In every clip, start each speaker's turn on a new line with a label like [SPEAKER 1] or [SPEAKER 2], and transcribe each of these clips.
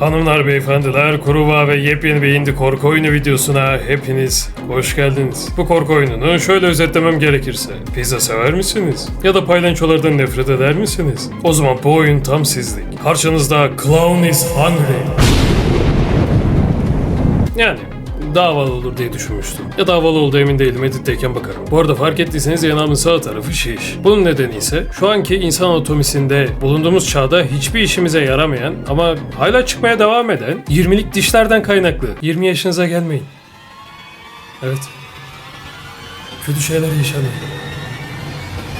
[SPEAKER 1] Hanımlar, beyefendiler, Kuruva ve yepyeni bir indie korku oyunu videosuna hepiniz hoş geldiniz. Bu korku oyununu şöyle özetlemem gerekirse. Pizza sever misiniz? Ya da paylançolardan nefret eder misiniz? O zaman bu oyun tam sizlik. Karşınızda Clown is Hungry. Yani daha havalı olur diye düşünmüştüm. Ya da havalı oldu emin değilim editteyken bakarım. Bu arada fark ettiyseniz yanağımın sağ tarafı şiş. Bunun nedeni ise şu anki insan anatomisinde bulunduğumuz çağda hiçbir işimize yaramayan ama hala çıkmaya devam eden 20'lik dişlerden kaynaklı. 20 yaşınıza gelmeyin. Evet. Kötü şeyler yaşanıyor.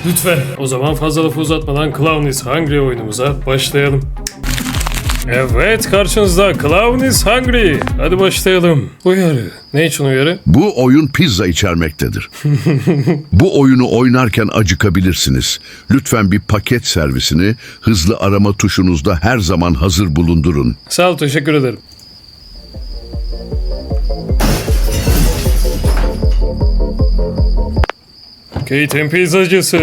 [SPEAKER 1] Lütfen. O zaman fazla lafı uzatmadan Clown is Hungry oyunumuza başlayalım. Evet karşınızda Clown is Hungry. Hadi başlayalım. Uyarı. Ne için uyarı?
[SPEAKER 2] Bu oyun pizza içermektedir. Bu oyunu oynarken acıkabilirsiniz. Lütfen bir paket servisini hızlı arama tuşunuzda her zaman hazır bulundurun.
[SPEAKER 1] Sağ ol teşekkür ederim. Kate'in pizzacısı.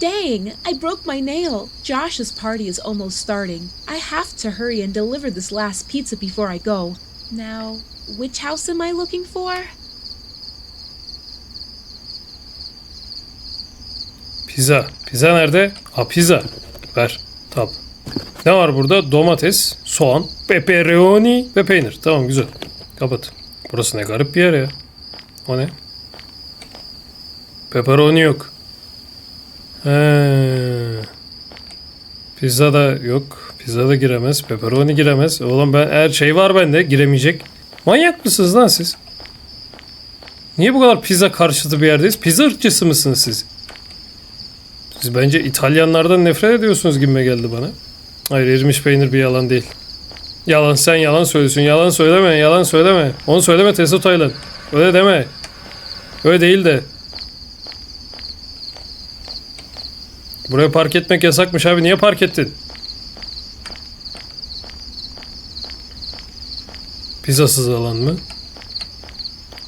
[SPEAKER 3] Dang, I broke my nail. Josh's party is almost starting. I have to hurry and deliver this last pizza before I go. Now, which house am I looking for?
[SPEAKER 1] Pizza. Pizza nerede? Ha pizza. Ver. Tamam. Ne var burada? Domates, soğan, pepperoni ve peynir. Tamam güzel. Kapat. Burası ne garip bir yer ya. O ne? Pepperoni yok. Pizza da yok. Pizza da giremez. Pepperoni giremez. Oğlum ben her şey var bende. Giremeyecek. Manyak mısınız lan siz? Niye bu kadar pizza karşıtı bir yerdeyiz? Pizza ırkçısı mısınız siz? Siz bence İtalyanlardan nefret ediyorsunuz gibime geldi bana. Hayır erimiş peynir bir yalan değil. Yalan sen yalan söylüyorsun. Yalan söyleme yalan söyleme. Onu söyleme Testo Taylan. Öyle deme. Öyle değil de. Buraya park etmek yasakmış abi. Niye park ettin? Pizzasız alan mı?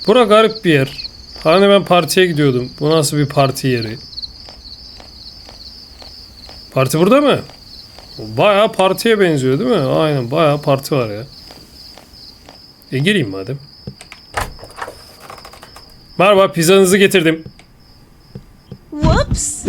[SPEAKER 1] Bura garip bir yer. Hani ben partiye gidiyordum. Bu nasıl bir parti yeri? Parti burada mı? Bayağı partiye benziyor değil mi? Aynen bayağı parti var ya. E gireyim madem. Merhaba pizzanızı getirdim.
[SPEAKER 3] Whoops!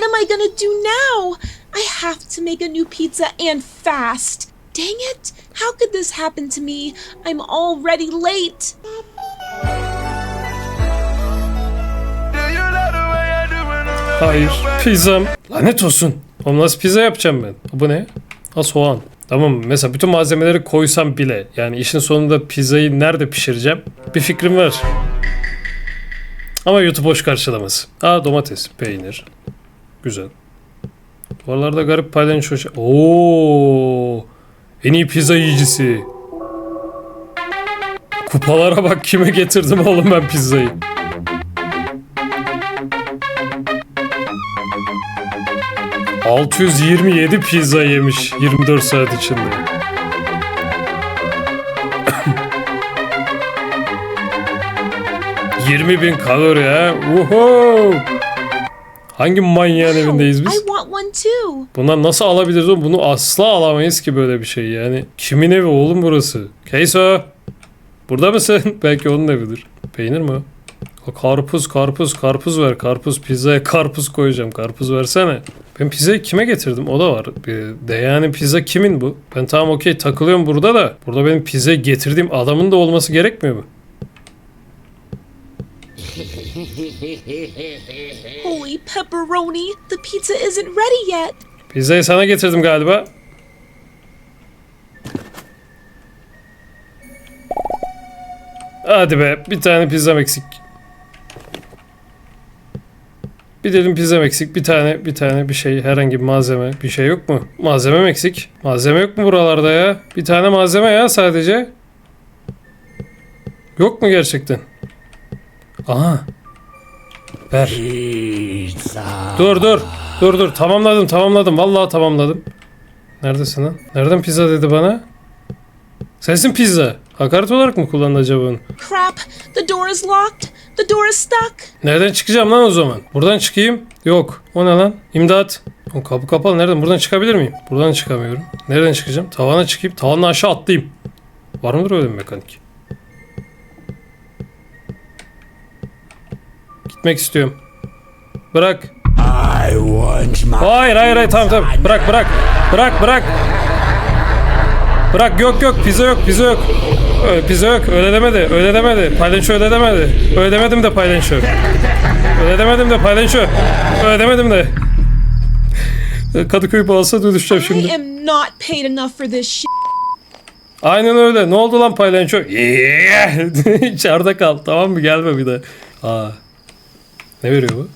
[SPEAKER 3] What am I gonna do now? I have to make a new pizza and fast. Dang it! How could this happen to me? I'm already late.
[SPEAKER 1] Hayır pizzam. Lanet olsun. Oğlum nasıl pizza yapacağım ben? Bu ne? Ha soğan. Tamam mesela bütün malzemeleri koysam bile yani işin sonunda pizzayı nerede pişireceğim bir fikrim var. Ama YouTube boş karşılamaz. Aa domates, peynir. Güzel. Oralarda garip paylaşmış. hoş- Oo! En iyi pizza yiyicisi. Kupalara bak kime getirdim oğlum ben pizzayı. ...627 pizza yemiş 24 saat içinde. ...20 bin kalori ha. Uhu. Hangi manyağın evindeyiz biz?
[SPEAKER 3] I want one too.
[SPEAKER 1] Bundan nasıl alabiliriz oğlum? Bunu asla alamayız ki böyle bir şey yani. Kimin evi oğlum burası? Keyso. Burada mısın? Belki onun evidir. Peynir mi o? Karpuz, karpuz, karpuz ver. Karpuz, pizzaya karpuz koyacağım. Karpuz versene. Ben pizzayı kime getirdim? O da var. De yani pizza kimin bu? Ben tamam okey takılıyorum burada da. Burada benim pizzayı getirdiğim adamın da olması gerekmiyor mu?
[SPEAKER 3] Holy pepperoni! The pizza isn't ready yet.
[SPEAKER 1] Pizzayı sana getirdim galiba. Hadi be bir tane pizzam eksik. Bir dilim pizzam eksik. Bir tane bir tane bir şey herhangi bir malzeme bir şey yok mu? Malzemem eksik. Malzeme yok mu buralarda ya? Bir tane malzeme ya sadece. Yok mu gerçekten? Aha. Ver. Dur dur. Dur dur. Tamamladım tamamladım. Vallahi tamamladım. Neredesin lan? Nereden pizza dedi bana? Sensin pizza. Hakaret olarak mı kullandı acaba onu?
[SPEAKER 3] Crap! The door is locked. The door is stuck.
[SPEAKER 1] Nereden çıkacağım lan o zaman? Buradan çıkayım. Yok. O ne lan? İmdat. O kapı kapalı. Nereden? Buradan çıkabilir miyim? Buradan çıkamıyorum. Nereden çıkacağım? Tavana çıkayım. Tavanla aşağı atlayayım. Var mıdır öyle bir mekanik? Gitmek istiyorum. Bırak.
[SPEAKER 4] I want my
[SPEAKER 1] Hayır hayır hayır tamam tamam. Bırak bırak. Bırak bırak. Bırak yok yok pizza yok pizza yok. Öyle, pizza yok öyle demedi öyle demedi. Paylaşıyor öyle demedi. Öyle demedim de paylaşıyor. Öyle demedim de paylaşıyor. Öyle demedim de. Kadıköy Palas'a dönüşeceğim
[SPEAKER 3] I
[SPEAKER 1] şimdi.
[SPEAKER 3] am not paid enough for this shit.
[SPEAKER 1] Aynen öyle. Ne oldu lan paylaşıyor? Yeah! İçeride kal. Tamam mı? Gelme bir de. Aa. Ne veriyor bu?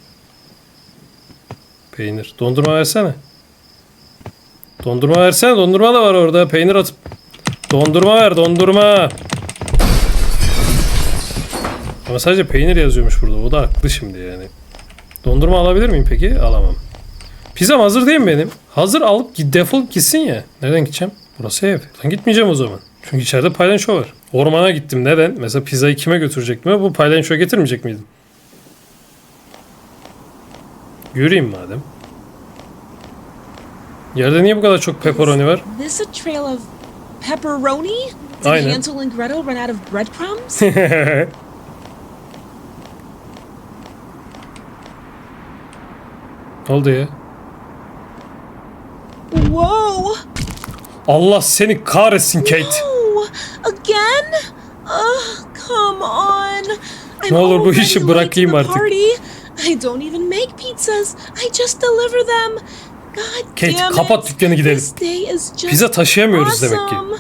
[SPEAKER 1] Peynir. Dondurma versene. Dondurma versene. Dondurma da var orada. Peynir atıp. Dondurma ver. Dondurma. Ama sadece peynir yazıyormuş burada. O da haklı şimdi yani. Dondurma alabilir miyim peki? Alamam. Pizzam hazır değil mi benim? Hazır alıp defolup gitsin ya. Nereden gideceğim? Burası ev. Ben gitmeyeceğim o zaman. Çünkü içeride paylaşo var. Ormana gittim. Neden? Mesela pizzayı kime götürecektim? Bu paylaşoya getirmeyecek miydim? Yürüyeyim madem. Yerde niye bu kadar çok pepperoni var?
[SPEAKER 3] This a trail of pepperoni? Did
[SPEAKER 1] Aynen.
[SPEAKER 3] Hansel and Gretel run out of breadcrumbs?
[SPEAKER 1] Ne oldu ya?
[SPEAKER 3] Whoa!
[SPEAKER 1] Allah seni kahretsin Kate.
[SPEAKER 3] Oh, again? Ugh, come on. I'm
[SPEAKER 1] Ne olur bu işi bırakayım artık.
[SPEAKER 3] Party. I don't even make pizzas. I just deliver them. God
[SPEAKER 1] Kate,
[SPEAKER 3] damn
[SPEAKER 1] kapat
[SPEAKER 3] it.
[SPEAKER 1] dükkanı gidelim.
[SPEAKER 3] This day is just
[SPEAKER 1] Pizza taşıyamıyoruz demek ki.
[SPEAKER 3] awesome.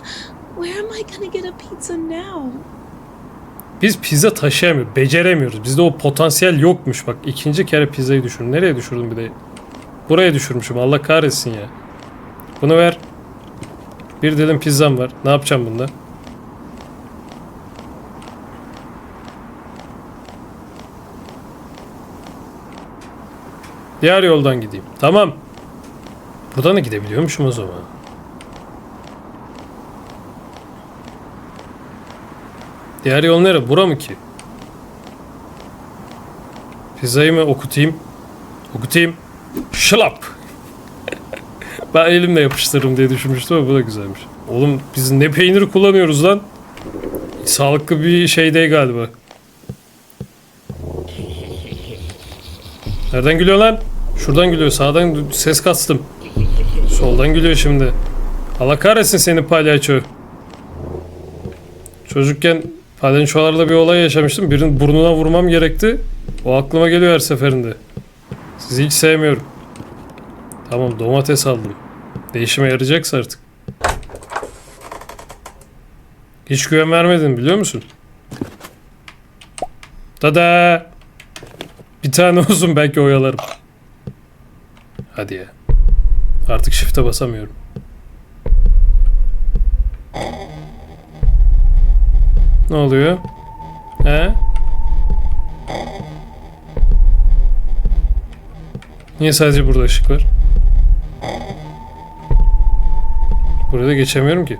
[SPEAKER 3] Where am I gonna get a pizza now?
[SPEAKER 1] Biz pizza taşıyamıyoruz. Beceremiyoruz. Bizde o potansiyel yokmuş. Bak ikinci kere pizzayı düşürdüm. Nereye düşürdüm bir de? Buraya düşürmüşüm. Allah kahretsin ya. Bunu ver. Bir dedim pizzam var. Ne yapacağım bunda? Diğer yoldan gideyim. Tamam. Buradan da gidebiliyormuşum o zaman. Diğer yol nere? Bura mı ki? Pizzayı mı okutayım? Okutayım. Şılap. ben elimle yapıştırırım diye düşünmüştüm ama bu da güzelmiş. Oğlum biz ne peyniri kullanıyoruz lan? Sağlıklı bir şey değil galiba. Nereden gülüyor lan? Şuradan gülüyor. Sağdan ses kastım. Soldan gülüyor şimdi. Allah kahretsin seni palyaço. Çocukken palyaçolarla bir olay yaşamıştım. Birinin burnuna vurmam gerekti. O aklıma geliyor her seferinde. Sizi hiç sevmiyorum. Tamam domates aldım. Değişime yarayacaksa artık. Hiç güven vermedin biliyor musun? Tada! Bir tane olsun belki oyalarım. Hadi ya. Artık shift'e basamıyorum. Ne oluyor? He? Niye sadece burada ışık var? Buraya da geçemiyorum ki.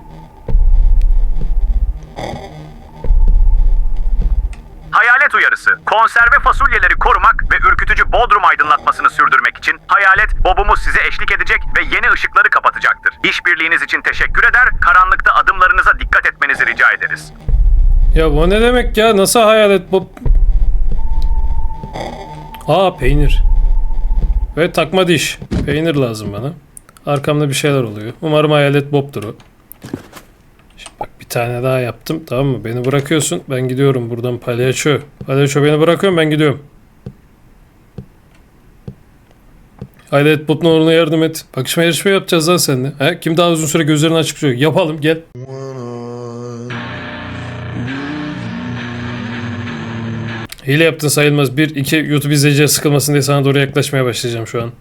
[SPEAKER 5] Konserve fasulyeleri korumak ve ürkütücü Bodrum aydınlatmasını sürdürmek için Hayalet Bobumuz size eşlik edecek ve yeni ışıkları kapatacaktır. İşbirliğiniz için teşekkür eder, karanlıkta adımlarınıza dikkat etmenizi rica ederiz.
[SPEAKER 1] Ya bu ne demek ya? Nasıl hayalet bu? Aa peynir. Ve takma diş. Peynir lazım bana. Arkamda bir şeyler oluyor. Umarım hayalet Bob'dur o. Tane daha yaptım. Tamam mı? Beni bırakıyorsun. Ben gidiyorum buradan palyaço. Palyaço beni bırakıyorum ben gidiyorum. Hayalet Bob ne olur yardım et. Bak şimdi yarışma yapacağız lan seninle. He? Kim daha uzun süre gözlerini açık tutuyor? Yapalım gel. Hile yaptın sayılmaz. Bir, iki YouTube izleyiciye sıkılmasın diye sana doğru yaklaşmaya başlayacağım şu an.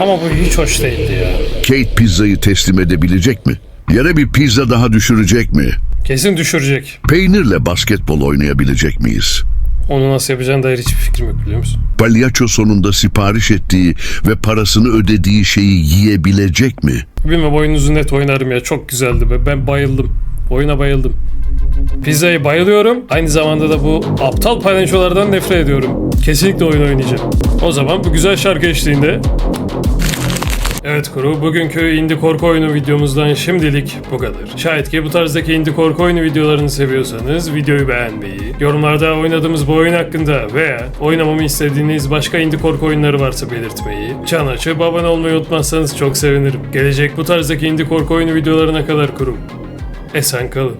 [SPEAKER 1] Ama bu hiç hoş değildi ya.
[SPEAKER 2] Kate pizzayı teslim edebilecek mi? Yere bir pizza daha düşürecek mi?
[SPEAKER 1] Kesin düşürecek.
[SPEAKER 2] Peynirle basketbol oynayabilecek miyiz?
[SPEAKER 1] Onu nasıl yapacağına dair hiçbir fikrim yok biliyor musun?
[SPEAKER 2] Palyaço sonunda sipariş ettiği ve parasını ödediği şeyi yiyebilecek mi?
[SPEAKER 1] Bilmem oyununuzu net oynarım ya. Çok güzeldi be. Ben bayıldım. Oyuna bayıldım. Pizza'yı bayılıyorum. Aynı zamanda da bu aptal paylaşçılardan nefret ediyorum. Kesinlikle oyun oynayacağım. O zaman bu güzel şarkı eşliğinde Evet kuru, bugünkü indie korku oyunu videomuzdan şimdilik bu kadar. Şayet ki bu tarzdaki indie korku oyunu videolarını seviyorsanız videoyu beğenmeyi, yorumlarda oynadığımız bu oyun hakkında veya oynamamı istediğiniz başka indie korku oyunları varsa belirtmeyi, çan açıp abone olmayı unutmazsanız çok sevinirim. Gelecek bu tarzdaki indie korku oyunu videolarına kadar kurum. Esen kalın.